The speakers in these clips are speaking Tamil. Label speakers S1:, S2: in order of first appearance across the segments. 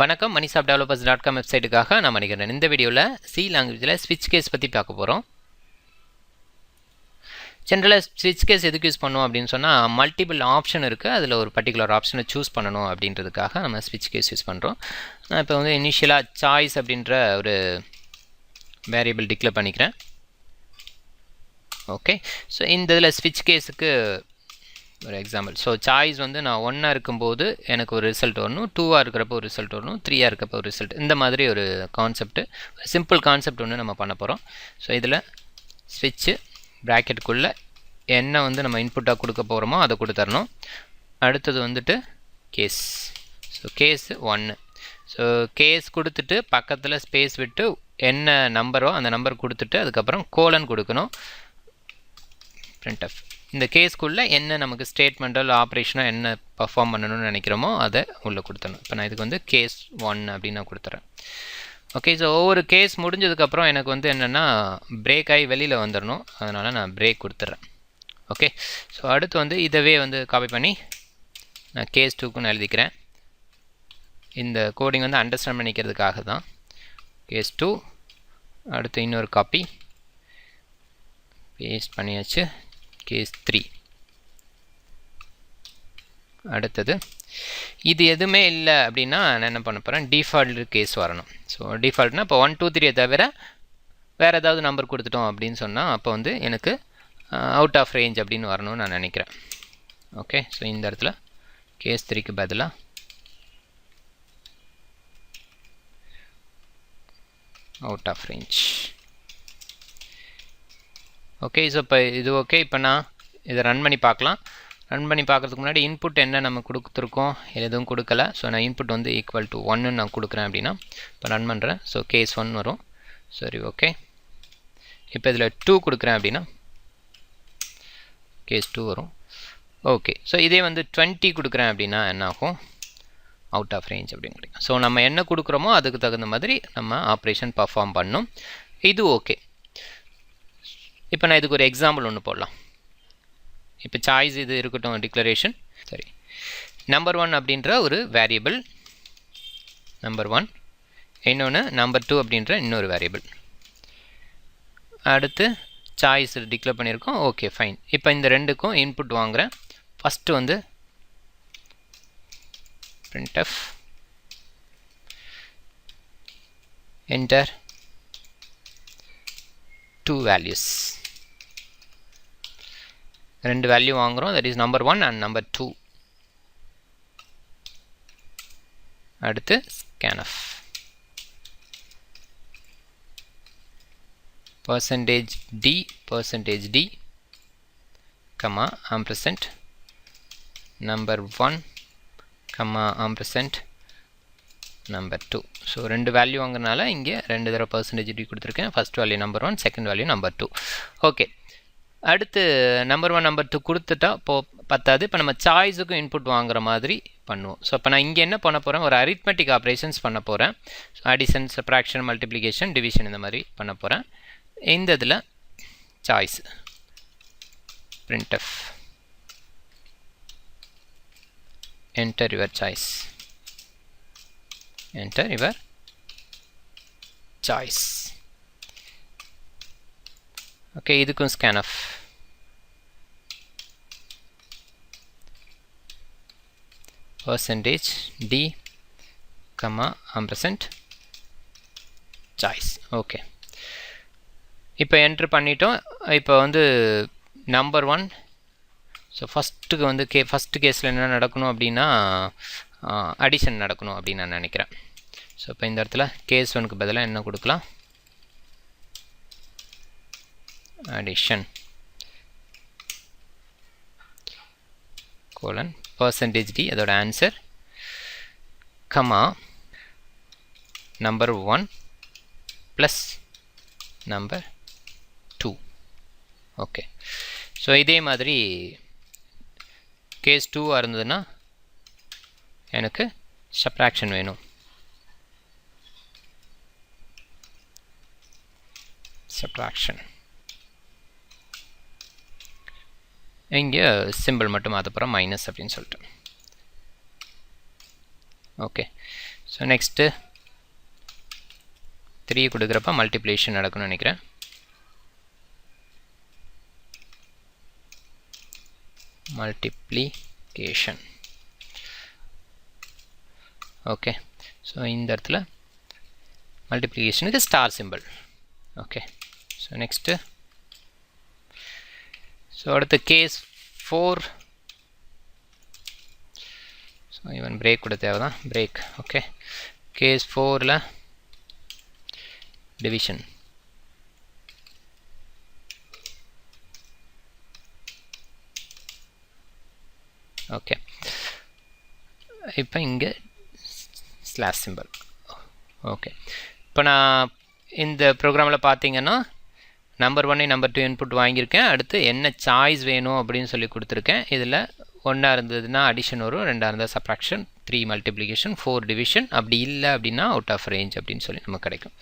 S1: வணக்கம் மணிசாப் டெவலப்பர்ஸ் டாட் காம் வெப்சைட்டுக்காக நான் மணிகண்டன். இந்த வீடியோவில் சி லாங்குவேஜில் ஸ்விட்ச் கேஸ் பற்றி பார்க்க போகிறோம் ஜென்ரலாக ஸ்விட்ச் கேஸ் எதுக்கு யூஸ் பண்ணுவோம் அப்படின்னு சொன்னால் மல்டிபிள் ஆப்ஷன் இருக்குது அதில் ஒரு பர்டிகுலர் ஆப்ஷனை சூஸ் பண்ணணும் அப்படின்றதுக்காக நம்ம ஸ்விட்ச் கேஸ் யூஸ் பண்ணுறோம் நான் இப்போ வந்து இனிஷியலாக சாய்ஸ் அப்படின்ற ஒரு வேரியபிள் டிக்ளேர் பண்ணிக்கிறேன். ஓகே ஸோ இந்த இதில் ஸ்விட்ச் கேஸுக்கு ஒரு எக்ஸாம்பிள் ஸோ சாய்ஸ் வந்து நான் ஒன்னாக இருக்கும்போது எனக்கு ஒரு ரிசல்ட் வரணும் டூவாக இருக்கிறப்போ ஒரு ரிசல்ட் வரணும் த்ரீயாக இருக்கிறப்போ ஒரு ரிசல்ட் இந்த மாதிரி ஒரு கான்செப்ட்டு சிம்பிள் கான்செப்ட் ஒன்று நம்ம பண்ண போகிறோம் ஸோ இதில் ஸ்விட்சு ப்ராக்கெட்டுக்குள்ளே என்ன வந்து நம்ம இன்புட்டாக கொடுக்க போகிறோமோ அதை கொடுத்துடணும் அடுத்தது வந்துட்டு கேஸ் ஸோ கேஸ் ஒன்று ஸோ கேஸ் கொடுத்துட்டு பக்கத்தில் ஸ்பேஸ் விட்டு என்ன நம்பரோ அந்த நம்பர் கொடுத்துட்டு அதுக்கப்புறம் கோலன் கொடுக்கணும். Printf இந்த கேஸ்க்குள்ளே என்ன நமக்கு ஸ்டேட்மெண்ட்டோ இல்லை ஆப்ரேஷனோ என்ன பர்ஃபார்ம் பண்ணணும்னு நினைக்கிறோமோ அதை உள்ளே கொடுத்துடணும். இப்போ நான் இதுக்கு வந்து கேஸ் ஒன் அப்படின்னு நான் கொடுத்துறேன். ஓகே ஸோ ஒவ்வொரு கேஸ் முடிஞ்சதுக்கப்புறம் எனக்கு வந்து என்னென்னா பிரேக் ஆகி வெளியில் வந்துடணும் அதனால் நான் பிரேக் கொடுத்துட்றேன் ஓகே ஸோ அடுத்து வந்து இதவே வந்து காப்பி பண்ணி நான் கேஸ் டூக்குன்னு எழுதிக்கிறேன். இந்த கோடிங் வந்து அண்டர்ஸ்டாண்ட் பண்ணிக்கிறதுக்காக தான். கேஸ் டூ அடுத்து இன்னொரு காப்பி பேஸ்ட் பண்ணியாச்சு. கேஸ் த்ரீ அடுத்தது இது எதுவுமே இல்லை அப்படின்னா நான் என்ன பண்ண போகிறேன் டிஃபால்ட் கேஸ் வரணும். ஸோ டிஃபால்ட்னா இப்போ ஒன் டூ த்ரீயை தவிர வேறு ஏதாவது நம்பர் கொடுத்துட்டோம் அப்படின்னு சொன்னால் அப்போ வந்து எனக்கு அவுட் ஆஃப் ரேஞ்ச் அப்படின்னு வரணும்னு நான் நினைக்கிறேன். ஓகே ஸோ இந்த இடத்துல கேஸ் த்ரீக்கு பதிலாக out of range okay so இப்போ இது ஓகே இப்போ நான் இதை ரன் பண்ணி பார்க்கலாம். ரன் பண்ணி பார்க்குறதுக்கு முன்னாடி இன்புட் என்ன நம்ம கொடுத்துருக்கோம்? எதுவும் கொடுக்கல. ஸோ நான் இன்புட் வந்து ஈக்குவல் டு ஒன்னு நான் கொடுக்குறேன் அப்படின்னா இப்போ ரன் பண்ணுறேன் ஸோ கேஸ் ஒன் வரும். சரி ஓகே இப்போ இதில் டூ கொடுக்குறேன் அப்படின்னா கேஸ் டூ வரும். ஓகே ஸோ இதே வந்து டுவெண்ட்டி கொடுக்குறேன் அப்படின்னா என்ன ஆகும் அவுட் ஆஃப் ரேஞ்ச் அப்படின்னு கிடைக்கும் ஸோ நம்ம என்ன கொடுக்குறோமோ அதுக்கு தகுந்த மாதிரி நம்ம ஆப்ரேஷன் பர்ஃபார்ம் பண்ணும். இது ஓகே இப்போ நான் இதுக்கு ஒரு எக்ஸாம்பிள் ஒன்று போடலாம். இப்போ சாய்ஸ் இது இருக்கட்டும் டிக்ளரேஷன் சரி. நம்பர் ஒன் அப்படின்ற ஒரு வேரியபிள் நம்பர் ஒன் இன்னொன்று நம்பர் டூ அப்படின்ற இன்னொரு வேரியபிள் அடுத்து சாய்ஸ் டிக்ளேர் பண்ணியிருக்கோம். ஓகே ஃபைன் இப்போ இந்த ரெண்டுக்கும் இன்புட் வாங்குகிறேன் ஃபஸ்ட்டு வந்து printf enter. Two values. ரெண்டு வேல்யூ வாங்குகிறோம் that is number one and number two அடுத்து scanf percentage d percentage d comma ampersand number one comma ampersand number two so ரெண்டு வேல்யூ வாங்குறதுனால இங்கே ரெண்டு தடவை பர்சன்டேஜ் டி கொடுத்துருக்கேன். First value number one second value number two okay அடுத்து நம்பர் ஒன் நம்பர் டூ கொடுத்துட்டா இப்போது பத்தாது. இப்போ நம்ம சாய்ஸுக்கும் இன்புட் வாங்குற மாதிரி பண்ணுவோம். ஸோ இப்போ நான் இங்கே என்ன பண்ண போகிறேன் ஒரு அரித்மெட்டிக் ஆப்ரேஷன்ஸ் பண்ண போகிறேன் so addition subtraction multiplication division இந்த மாதிரி பண்ண போகிறேன் இந்த இதில் choice printf enter your choice. Enter your choice. Okay இதுக்கும் scanf percentage d comma ampersand choice. Okay. இப்போ என்ட்ரு பண்ணிட்டோம். இப்போ வந்து நம்பர் ஒன் ஸோ ஃபஸ்ட்டுக்கு வந்து கே ஃபஸ்ட்டு கேஸில் என்ன நடக்கணும் அப்படின்னா அடிஷன் நடக்கணும் அப்படின்னு நான் நினைக்கிறேன். ஸோ இப்போ இந்த இடத்துல கேஸ் ஒனுக்கு பதிலாக என்ன கொடுக்கலாம்? அடிஷன் கோலன் பர்சன்டேஜ் டி அதோட answer comma number one plus number two okay so இதே மாதிரி கேஸ் டூவாக இருந்ததுன்னா எனக்கு சப்ராக்ஷன் வேணும். சப்ராக்ஷன் இங்கே சிம்பிள் மட்டும் மாற்ற மைனஸ் அப்படின்னு சொல்லிட்டு ஓகே ஸோ நெக்ஸ்ட்டு த்ரீ கொடுக்குறப்ப மல்டிப்ளேஷன் நடக்கணும்னு நினைக்கிறேன். மல்டிப்ளிகேஷன் ஓகே ஸோ இந்த இடத்துல மல்டிப்ளிகேஷனுக்கு star simple okay so next so அடுத்து case four so even break கூட தேவை தான் பிரேக் ஓகே கேஸ் ஃபோரில் டிவிஷன் ஓகே இப்போ இங்கே ஸ்லாஷ் சிம்பிள் ஓகே இப்போ நான் இந்த ப்ரோக்ராமில் பார்த்தீங்கன்னா நம்பர் ஒன்னே நம்பர் டூ இன்புட் வாங்கியிருக்கேன். அடுத்து என்ன சாய்ஸ் வேணும் அப்படின்னு சொல்லி கொடுத்துருக்கேன். இதில் ஒன்றா இருந்ததுன்னா அடிஷன் வரும் ரெண்டாக இருந்தால் subtraction three multiplication four division அப்படி இல்லை அப்படின்னா அவுட் ஆஃப் ரேஞ்ச் அப்படின்னு சொல்லி நமக்கு கிடைக்கும்.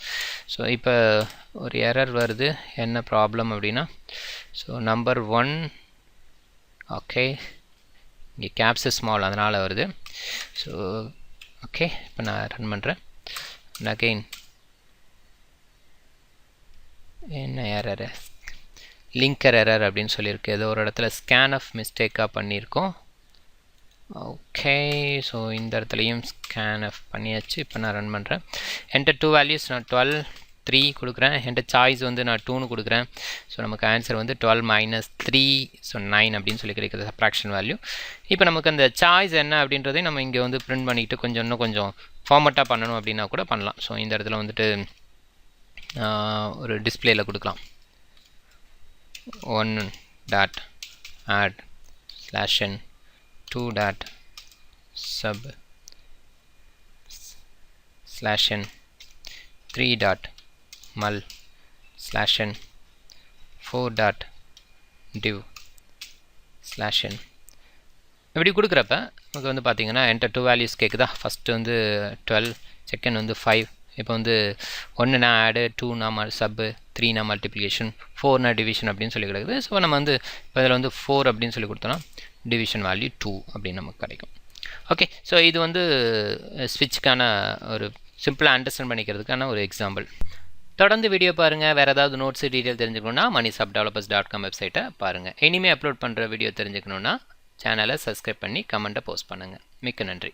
S1: ஸோ இப்போ ஒரு எரர் வருது. என்ன ப்ராப்ளம் அப்படின்னா ஸோ நம்பர் ஒன் ஓகே இங்கே கேப்ஸ் ஸ்மால் அதனால் வருது. ஸோ ஓகே இப்போ நான் ரன் பண்ணுறேன் அகெயின் என்ன எரரு லிங்கர் எரர் அப்படின்னு சொல்லியிருக்கு. ஏதோ ஒரு இடத்துல ஸ்கேன் ஆஃப் மிஸ்டேக்காக பண்ணியிருக்கோம். ஓகே ஸோ இந்த இடத்துலையும் ஸ்கேன் ஆஃப் பண்ணியாச்சு. இப்போ நான் ரன் பண்ணுறேன் என்கிட்ட டூ வேல்யூஸ் நான் டுவெல் த்ரீ கொடுக்குறேன். என்கிட்ட சாய்ஸ் வந்து நான் டூன்னு கொடுக்குறேன். ஸோ நமக்கு ஆன்சர் வந்து twelve minus three so nine அப்படின்னு சொல்லி கிடைக்கிறது சப்ராக்ஷன் வேல்யூ இப்போ நமக்கு அந்த சாய்ஸ் என்ன அப்படின்றதையும் நம்ம இங்கே வந்து பிரிண்ட் பண்ணிக்கிட்டு கொஞ்சம் இன்னும் கொஞ்சம் ஃபார்மட்டாக பண்ணணும் அப்படின்னா கூட பண்ணலாம். ஸோ இந்த இடத்துல வந்துட்டு ஒரு டிஸ்பிளேயில் கொடுக்கலாம். One dot add slash n two dot sub slash n three dot mul slash n four dot div slash n இப்படி கொடுக்குறப்ப நமக்கு வந்து பார்த்திங்கன்னா என்கிட்ட டூ வேல்யூஸ் கேட்குதா ஃபஸ்ட்டு வந்து டுவெல் செகண்ட் வந்து ஃபைவ் இப்போ வந்து ஒன்றுனா ஆடு டூனா மல் சப்பு த்ரீனா மல்டிப்ளிகேஷன் ஃபோர்னா டிவிஷன் அப்படின்னு சொல்லி கிடக்குது. ஸோ நம்ம வந்து இப்போ இதில் வந்து ஃபோர் அப்படின்னு சொல்லி கொடுத்தோன்னா டிவிஷன் வேல்யூ டூ அப்படின்னு நமக்கு கிடைக்கும். ஓகே ஸோ இது வந்து ஸ்விட்சுக்கான ஒரு சிம்பிளாக அண்டர்ஸ்டாண்ட் பண்ணிக்கிறதுக்கான ஒரு எக்ஸாம்பிள் தொடர்ந்து வீடியோ பாருங்கள் வேறு ஏதாவது நோட்ஸ் டீட்டெயில் தெரிஞ்சுக்கணுன்னா மணி சப் டெவலப்பர்ஸ் டாட் காம் வெப்சைட்டை பாருங்கள் இனிமேல் அப்லோட் பண்ணுற வீடியோ தெரிஞ்சுக்கணுன்னா சேனலை சப்ஸ்கிரைப் பண்ணி கமெண்ட்டை போஸ்ட் பண்ணுங்கள் மிக்க நன்றி.